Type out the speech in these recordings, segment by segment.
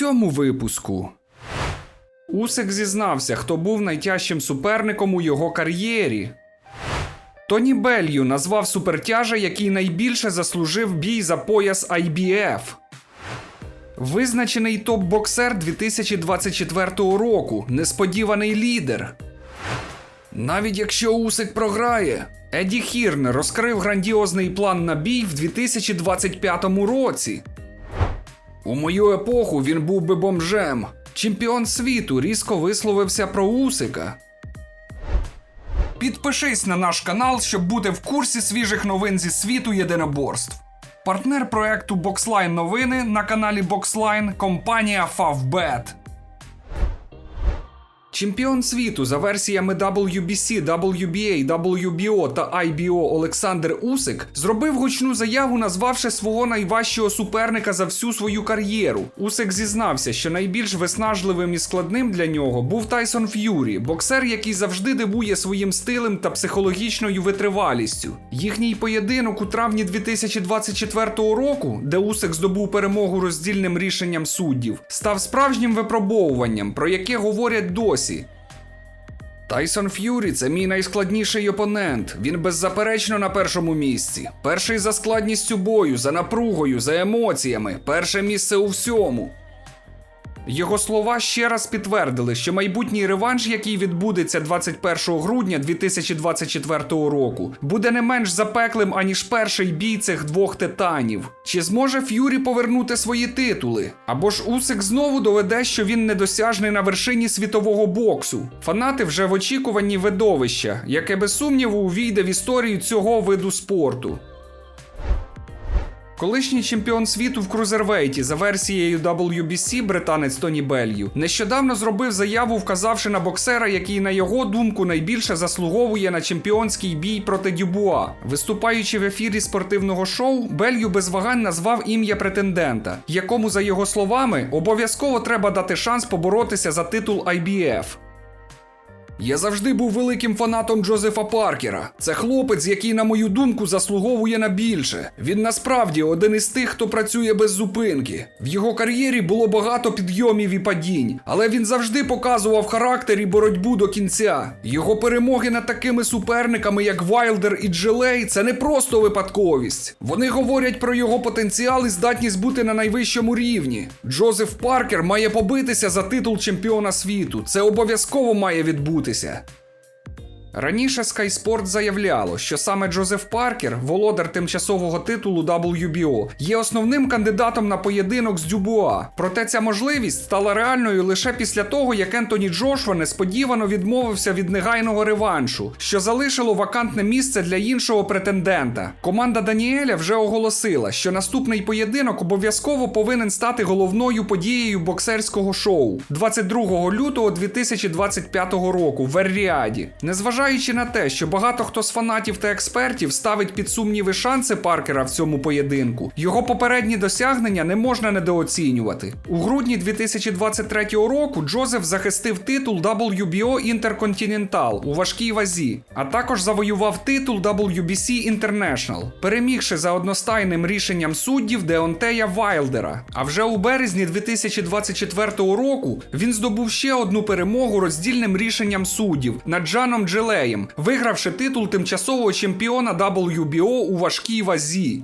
цьому випуску. Усик зізнався, хто був найтяжчим суперником у його кар'єрі. Тоні Белью назвав супертяжа, який найбільше заслужив бій за пояс IBF. Визначений топ-боксер 2024 року. Несподіваний лідер. Навіть якщо Усик програє, Еді Хірн розкрив грандіозний план на бій в 2025 році. У мою епоху він був би бомжем. Чемпіон світу різко висловився про Усика. Підпишись на наш канал, щоб бути в курсі свіжих новин зі світу єдиноборств. Партнер проекту Boxline новини на каналі Boxline – компанія Favbet. Чемпіон світу за версіями WBC, WBA, WBO та IBO Олександр Усик зробив гучну заяву, назвавши свого найважчого суперника за всю свою кар'єру. Усик зізнався, що найбільш виснажливим і складним для нього був Тайсон Ф'юрі, боксер, який завжди дивує своїм стилем та психологічною витривалістю. Їхній поєдинок у травні 2024 року, де Усик здобув перемогу роздільним рішенням суддів, став справжнім випробовуванням, про яке говорять досі. Тайсон Ф'юрі це мій найскладніший опонент. Він беззаперечно на першому місці. Перший за складністю бою, за напругою, за емоціями, перше місце у всьому. Його слова ще раз підтвердили, що майбутній реванш, який відбудеться 21 грудня 2024 року, буде не менш запеклим, аніж перший бій цих двох титанів. Чи зможе Ф'юрі повернути свої титули? Або ж Усик знову доведе, що він недосяжний на вершині світового боксу. Фанати вже в очікуванні видовища, яке без сумніву увійде в історію цього виду спорту. Колишній чемпіон світу в крузервейті за версією WBC британець Тоні Белью нещодавно зробив заяву, вказавши на боксера, який, на його думку, найбільше заслуговує на чемпіонський бій проти Дюбуа. Виступаючи в ефірі спортивного шоу, Белью без вагань назвав ім'я претендента, якому, за його словами, обов'язково треба дати шанс поборотися за титул IBF. Я завжди був великим фанатом Джозефа Паркера. Це хлопець, який, на мою думку, заслуговує на більше. Він насправді один із тих, хто працює без зупинки. В його кар'єрі було багато підйомів і падінь, але він завжди показував характер і боротьбу до кінця. Його перемоги над такими суперниками, як Вайлдер і Джилей, це не просто випадковість. Вони говорять про його потенціал і здатність бути на найвищому рівні. Джозеф Паркер має побитися за титул чемпіона світу. Це обов'язково має acontecer. Раніше Sky Sport заявляло, що саме Джозеф Паркер, володар тимчасового титулу WBO, є основним кандидатом на поєдинок з Дюбуа. Проте ця можливість стала реальною лише після того, як Ентоні Джошуа несподівано відмовився від негайного реваншу, що залишило вакантне місце для іншого претендента. Команда Даніеля вже оголосила, що наступний поєдинок обов'язково повинен стати головною подією боксерського шоу 22 лютого 2025 року в Ер-Ріаді. Незважаючи на те, що багато хто з фанатів та експертів ставить під сумніви шанси Паркера в цьому поєдинку, його попередні досягнення не можна недооцінювати. У грудні 2023 року Джозеф захистив титул WBO Intercontinental у важкій вазі, а також завоював титул WBC International, перемігши за одностайним рішенням суддів Деонтея Вайлдера. А вже у березні 2024 року він здобув ще одну перемогу роздільним рішенням суддів над Джаном Джилеєм, вигравши титул тимчасового чемпіона WBO у важкій вазі.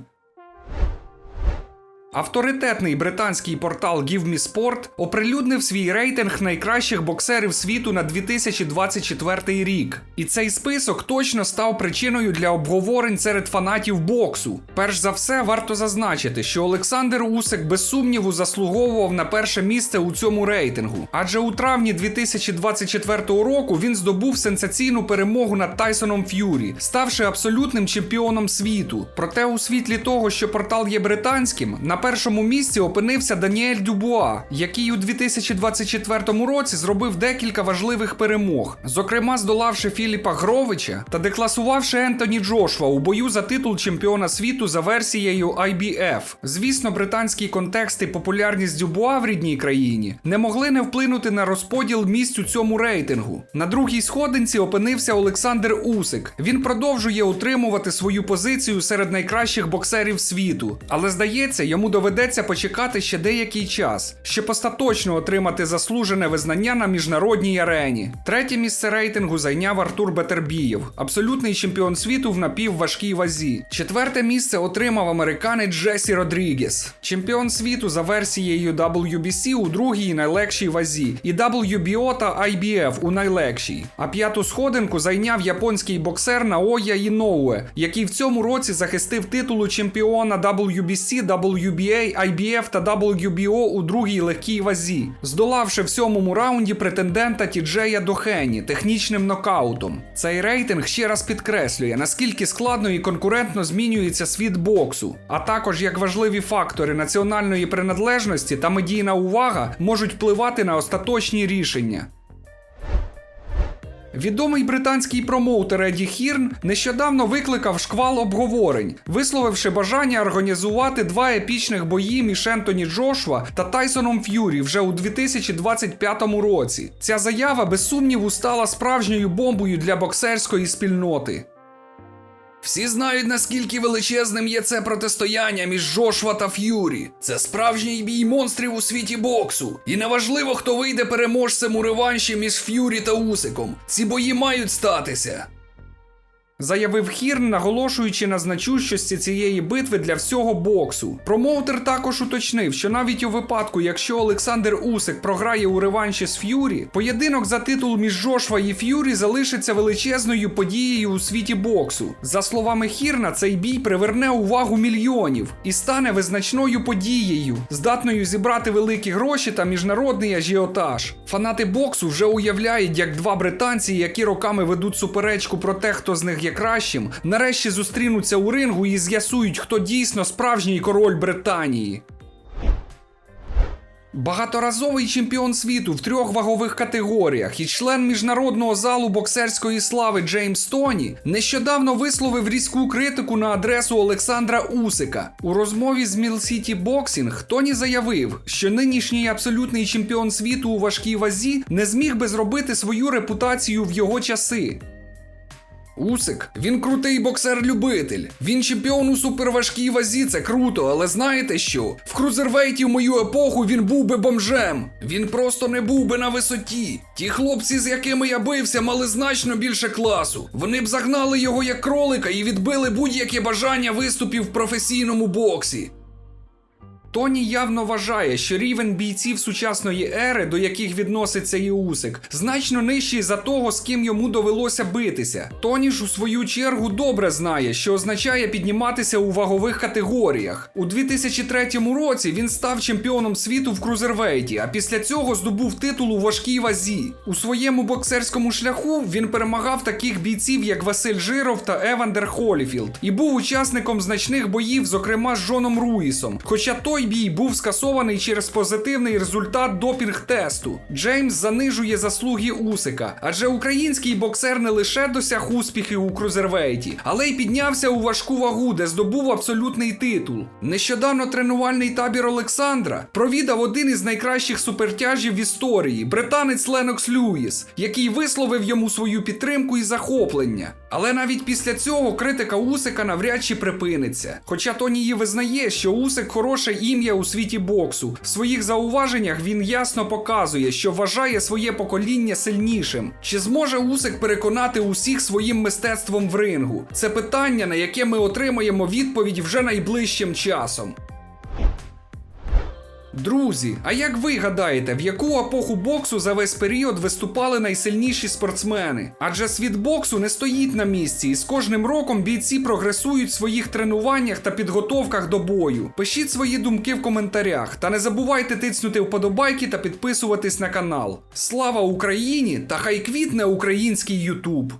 Авторитетний британський портал Give Me Sport оприлюднив свій рейтинг найкращих боксерів світу на 2024 рік. І цей список точно став причиною для обговорень серед фанатів боксу. Перш за все, варто зазначити, що Олександр Усик без сумніву заслуговував на перше місце у цьому рейтингу. Адже у травні 2024 року він здобув сенсаційну перемогу над Тайсоном Ф'юрі, ставши абсолютним чемпіоном світу. Проте у світлі того, що портал є британським, на першому місці опинився Даніель Дюбуа, який у 2024 році зробив декілька важливих перемог, зокрема здолавши Філіпа Гровича та декласувавши Ентоні Джошва у бою за титул чемпіона світу за версією IBF. Звісно, британський контекст і популярність Дюбуа в рідній країні не могли не вплинути на розподіл місць у цьому рейтингу. На другій сходинці опинився Олександр Усик. Він продовжує утримувати свою позицію серед найкращих боксерів світу, але здається, йому йому доведеться почекати ще деякий час, щоб остаточно отримати заслужене визнання на міжнародній арені. Третє місце рейтингу зайняв Артур Бетербієв, абсолютний чемпіон світу в напівважкій вазі. Четверте місце отримав американець Джесі Родрігес, чемпіон світу за версією WBC у другій найлегшій вазі, і WBO та IBF у найлегшій. А п'яту сходинку зайняв японський боксер Наоя Іноуе, який в цьому році захистив титулу чемпіона WBC, WBA, IBF та WBO у другій легкій вазі, здолавши в сьомому раунді претендента Тіджея Дохені технічним нокаутом. Цей рейтинг ще раз підкреслює, наскільки складно і конкурентно змінюється світ боксу, а також як важливі фактори національної приналежності та медійна увага можуть впливати на остаточні рішення. Відомий британський промоутер Еді Хірн нещодавно викликав шквал обговорень, висловивши бажання організувати два епічних бої між Ентоні Джошуа та Тайсоном Ф'юрі вже у 2025 році. Ця заява без сумніву стала справжньою бомбою для боксерської спільноти. Всі знають, наскільки величезним є це протистояння між Жошва та Ф'юрі. Це справжній бій монстрів у світі боксу. І неважливо, хто вийде переможцем у реванші між Ф'юрі та Усиком. Ці бої мають статися. Заявив Хірн, наголошуючи на значущості цієї битви для всього боксу. Промоутер також уточнив, що навіть у випадку, якщо Олександр Усик програє у реванші з Ф'юрі, поєдинок за титул між Жошва і Ф'юрі залишиться величезною подією у світі боксу. За словами Хірна, цей бій приверне увагу мільйонів і стане визначною подією, здатною зібрати великі гроші та міжнародний ажіотаж. Фанати боксу вже уявляють, як два британці, які роками ведуть суперечку про те, хто з них є кращим, нарешті зустрінуться у рингу і з'ясують, хто дійсно справжній король Британії. Багаторазовий чемпіон світу в трьох вагових категоріях і член міжнародного залу боксерської слави Джеймс Тоні нещодавно висловив різку критику на адресу Олександра Усика. У розмові з Mill City Boxing Тоні заявив, що нинішній абсолютний чемпіон світу у важкій вазі не зміг би зробити свою репутацію в його часи. Усик, він крутий боксер-любитель. Він чемпіон у суперважкій вазі, це круто, але знаєте що? В крузервейті в мою епоху він був би бомжем. Він просто не був би на висоті. Ті хлопці, з якими я бився, мали значно більше класу. Вони б загнали його як кролика і відбили будь-яке бажання виступів в професійному боксі. Тоні явно вважає, що рівень бійців сучасної ери, до яких відноситься і Усик, значно нижчий за того, з ким йому довелося битися. Тоні ж у свою чергу добре знає, що означає підніматися у вагових категоріях. У 2003 році він став чемпіоном світу в крузервейті, а після цього здобув титул у важкій вазі. У своєму боксерському шляху він перемагав таких бійців, як Василь Жиров та Евандер Холіфілд, і був учасником значних боїв, зокрема з Джоном Руїсом. Хоча той бій був скасований через позитивний результат допінг-тесту. Джеймс занижує заслуги Усика, адже український боксер не лише досяг успіхів у крузервейті, але й піднявся у важку вагу, де здобув абсолютний титул. Нещодавно тренувальний табір Олександра провідав один із найкращих супертяжів в історії британець Ленокс Люїс, який висловив йому свою підтримку і захоплення. Але навіть після цього критика Усика навряд чи припиниться. Хоча Тоні її визнає, що Усик хороше ім'я у світі боксу. В своїх зауваженнях він ясно показує, що вважає своє покоління сильнішим. Чи зможе Усик переконати усіх своїм мистецтвом в рингу? Це питання, на яке ми отримаємо відповідь вже найближчим часом. Друзі, а як ви гадаєте, в яку епоху боксу за весь період виступали найсильніші спортсмени? Адже світ боксу не стоїть на місці, і з кожним роком бійці прогресують в своїх тренуваннях та підготовках до бою. Пишіть свої думки в коментарях та не забувайте тиснути вподобайки та підписуватись на канал. Слава Україні! Та хай квітне український Ютуб!